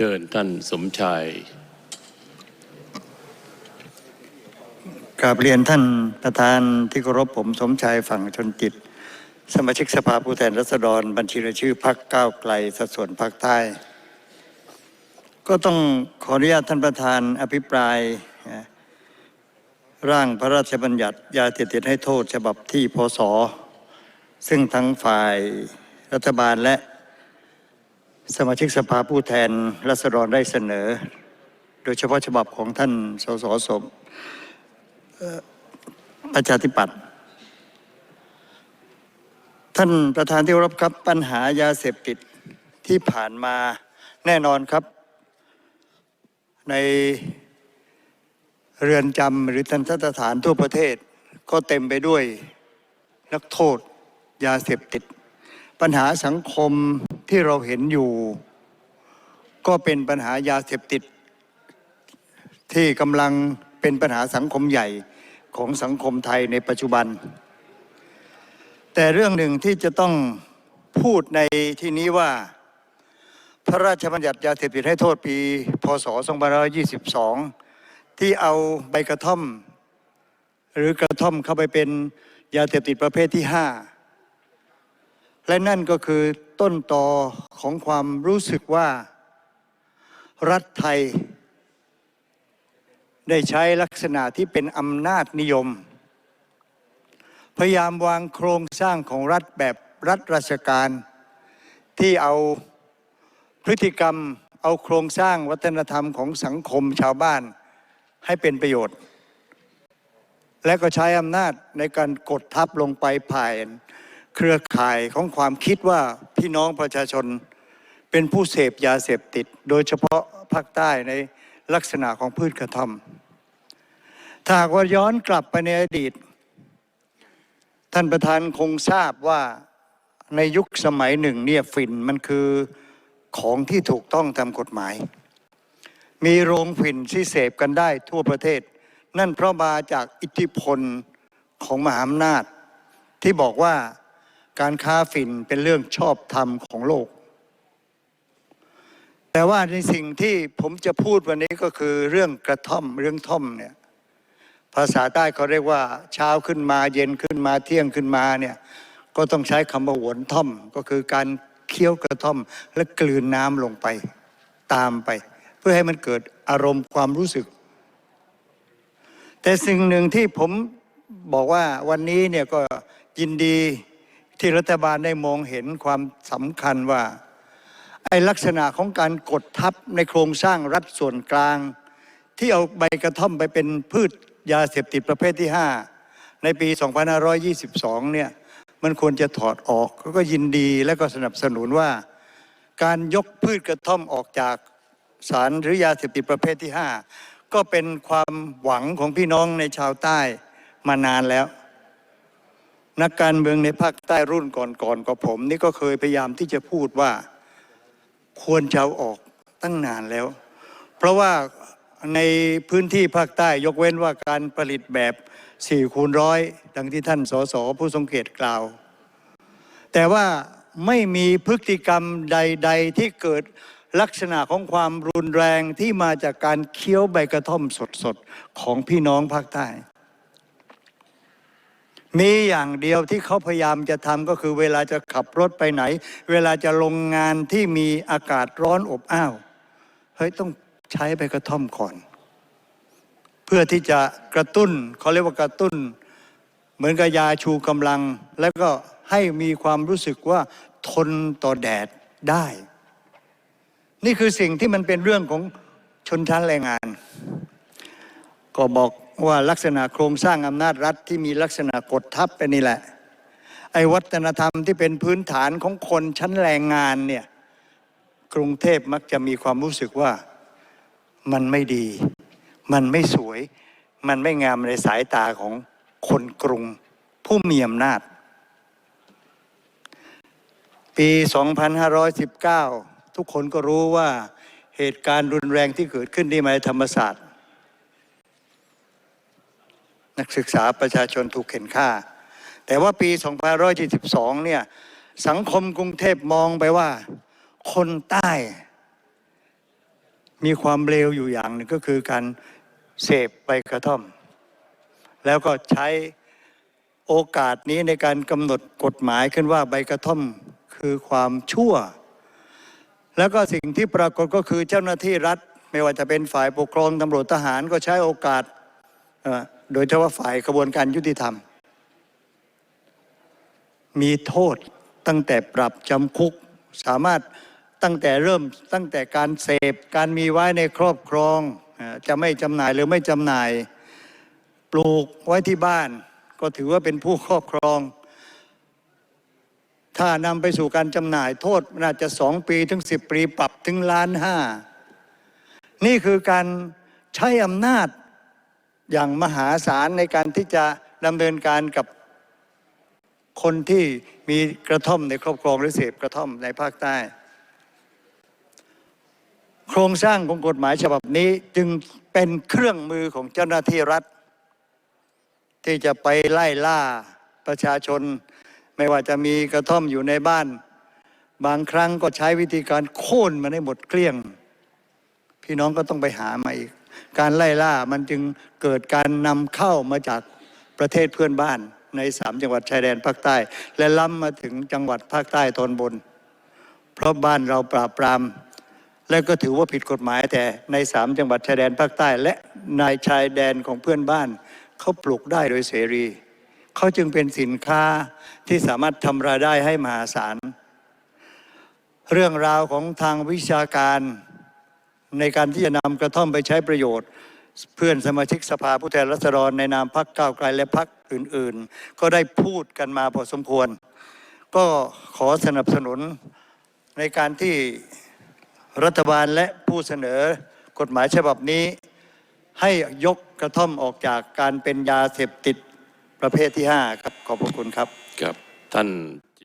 เชิญท่านสมชายกราบเรียนท่านประธานที่เคารพผมสมชายฝั่งชนจิต สมาชิกสภาผู้แทนราษฎร บัญชีรายชื่อพักก้าวไกลสัดส่วนภาคใต้ ก็ต้องขออนุญาตท่านประธานอภิปราย ร่างพระราชบัญญัติยาเสพติดให้โทษฉบับที่พศซึ่งทั้งฝ่ายรัฐบาลและ สมาชิกสภาผู้แทนราษฎรได้เสนอ โดยเฉพาะฉบับของท่านสสสมประชาธิปัตย์ท่านประธานที่เคารพครับปัญหายาเสพติดที่ผ่านมาแน่นอนครับ ในเรือนจำหรือทันทสถานทั่วประเทศ ก็เต็มไปด้วยนักโทษยาเสพติด ปัญหาสังคม ที่เราเห็นอยู่ ก็เป็นปัญหายาเสพติด ที่กำลังเป็นปัญหาสังคมใหญ่ของสังคมไทยในปัจจุบัน แต่เรื่องหนึ่งที่จะต้องพูดในที่นี้ว่า พระราชบัญญัติยาเสพติดให้โทษปี พศ 2522 ที่เอาใบกระท่อม หรือกระท่อมเข้าไปเป็นยาเสพติดประเภทที่ 5 และนั่นก็คือต้นตอของความรู้สึกว่า รัฐไทย ได้ใช้ลักษณะที่เป็นอำนาจนิยม พยายามวางโครงสร้างของรัฐแบบรัฐราชการ ที่เอาพฤติกรรมเอาโครงสร้างวัฒนธรรมของสังคมชาวบ้านให้เป็นประโยชน์ และก็ใช้อำนาจในการกดทับลงไปผ่าน เครือข่ายของความคิดว่าพี่น้องประชาชนเป็นผู้เสพยาเสพติด โดยเฉพาะภาคใต้ในลักษณะของพืชกระท่อมถ้าหากว่าย้อนกลับไปในอดีต ท่านประธานคงทราบว่าในยุคสมัยหนึ่งเนี่ยฝิ่นมันคือของที่ถูกต้องตามกฎหมาย มีโรงฝิ่นที่เสพกันได้ทั่วประเทศ นั่นเพราะมาจากอิทธิพลของมหาอำนาจ ที่บอกว่า การค้าฝิ่นเป็นเรื่องชอบธรรมของโลก แต่ว่าในสิ่งที่ผมจะพูดวันนี้ก็คือเรื่องกระท่อมเรื่องท่อมเนี่ยภาษาใต้เขาเรียกว่า เช้าขึ้นมาเย็นขึ้นมาเที่ยงขึ้นมาเนี่ยก็ต้องใช้คำว่าหวนท่อม ก็คือการเคี้ยวกระท่อมและกลืนน้ำลงไปตามไป เพื่อให้มันเกิดอารมณ์ความรู้สึก แต่สิ่งหนึ่งที่ผมบอกว่าวันนี้เนี่ยก็ยินดี ที่รัฐบาลได้มองเห็นความสำคัญว่า ไอลักษณะของการกดทับในโครงสร้างรัฐส่วนกลาง ที่เอาใบกระท่อมไปเป็นพืชยาเสพติดประเภทที่ 5 ในปี 2522 เนี่ยมันควรจะถอดออกก็ยินดีและก็สนับสนุนว่า การยกพืชกระท่อมออกจากสารหรือยาเสพติดประเภทที่ 5 ก็เป็นความหวังของพี่น้องในชาวใต้มานานแล้ว นักการเมืองในภาคใต้รุ่นก่อนๆกับผม นี่ก็เคยพยายามที่จะพูดว่าควรจะอออกตั้งนานแล้ว เพราะว่าในพื้นที่ภาคใต้ยกเว้นว่าการผลิตแบบ4คูณร้อยดังที่ท่านสสผู้ทรงเกียรติกล่าว แต่ว่าไม่มีพฤติกรรมใด ๆ ที่เกิดลักษณะของความรุนแรงที่มาจากการเคี้ยวใบกระท่อมสดๆ ของพี่น้องภาคใต้ มีอย่างเดียวที่เขาพยายามจะทำก็คือเวลาจะขับรถไปไหน เวลาจะลงงานที่มีอากาศร้อนอบอ้าวเฮ้ยต้องใช้ใบกระท่อมก่อน เพื่อที่จะกระตุ้นเขาเรียกว่ากระตุ้น เหมือนกับยาชูกำลัง แล้วก็ให้มีความรู้สึกว่าทนต่อแดดได้ นี่คือสิ่งที่มันเป็นเรื่องของชนชั้นแรงงาน ก็บอกว่าลักษณะโครงสร้างอำนาจรัฐที่มีลักษณะกดทับไปนี่แหละ ไอ้วัฒนธรรมที่เป็นพื้นฐานของคนชั้นแรงงานเนี่ยกรุงเทพมักจะมีความรู้สึกว่ามันไม่ดี มันไม่สวย มันไม่งามในสายตาของคนกรุง ผู้มีอำนาจ ปี 2519 ทุกคนก็รู้ว่าเหตุการณ์รุนแรงที่เกิดขึ้นที่มหาธรรมศาสตร์ นักศึกษาประชาชนถูกเข็นฆ่า แต่ว่าปี 2522 เนี่ยสังคมกรุงเทพมองไปว่า คนใต้ มีความเลวอยู่อย่างหนึ่งก็คือการเสพใบกระท่อม แล้วก็ใช้โอกาสนี้ในการกำหนดกฎหมายขึ้นว่าใบกระท่อมคือความชั่ว แล้วก็สิ่งที่ปรากฏก็คือเจ้าหน้าที่รัฐ ไม่ว่าจะเป็นฝ่ายปกครองตำรวจทหารก็ใช้โอกาส โดยเฉพาะฝ่ายกระบวนการยุติธรรม มีโทษตั้งแต่ปรับจำคุก สามารถตั้งแต่เริ่มตั้งแต่การเสพการมีไว้ในครอบครอง จะไม่จำหน่ายหรือไม่จำหน่าย ปลูกไว้ที่บ้าน ก็ถือว่าเป็นผู้ครอบครอง ถ้านำไปสู่การจำหน่ายโทษน่าจะสองปีถึงสิบปีปรับถึงล้านห้านี่คือการใช้อำนาจ อย่างมหาศาลในการที่จะดำเนินการกับคนที่มีกระท่อมในครอบครองหรือเสพกระท่อมในภาคใต้ โครงสร้างของกฎหมายฉบับนี้จึงเป็นเครื่องมือของเจ้าหน้าที่รัฐ ที่จะไปไล่ล่าประชาชน ไม่ว่าจะมีกระท่อมอยู่ในบ้าน บางครั้งก็ใช้วิธีการโค่นมันให้หมดเกลี้ยง พี่น้องก็ต้องไปหามาอีก การไล่ล่ามันจึงเกิดการนำเข้ามาจากประเทศเพื่อนบ้านในสามจังหวัดชายแดนภาคใต้ และล้ำมาถึงจังหวัดภาคใต้ตอนบน เพราะบ้านเราปราบปราม และก็ถือว่าผิดกฎหมายแต่ในสามจังหวัดชายแดนภาคใต้ และในชายแดนของเพื่อนบ้านเขาปลูกได้โดยเสรี เขาจึงเป็นสินค้าที่สามารถทำรายได้ให้มหาศาลเรื่องราวของทางวิชาการ ในการที่จะนำกระท่อมไปใช้ประโยชน์ เพื่อนสมาชิกสภาผู้แทนราษฎรในนามพรรคก้าวไกลและพรรคอื่นๆ ก็ได้พูดกันมาพอสมควร ก็ขอสนับสนุนในการที่รัฐบาลและผู้เสนอกฎหมายฉบับนี้ ให้ยกกระท่อมออกจากการเป็นยาเสพติดประเภทที่ 5 ครับ ขอบพระคุณครับ ครับ ท่าน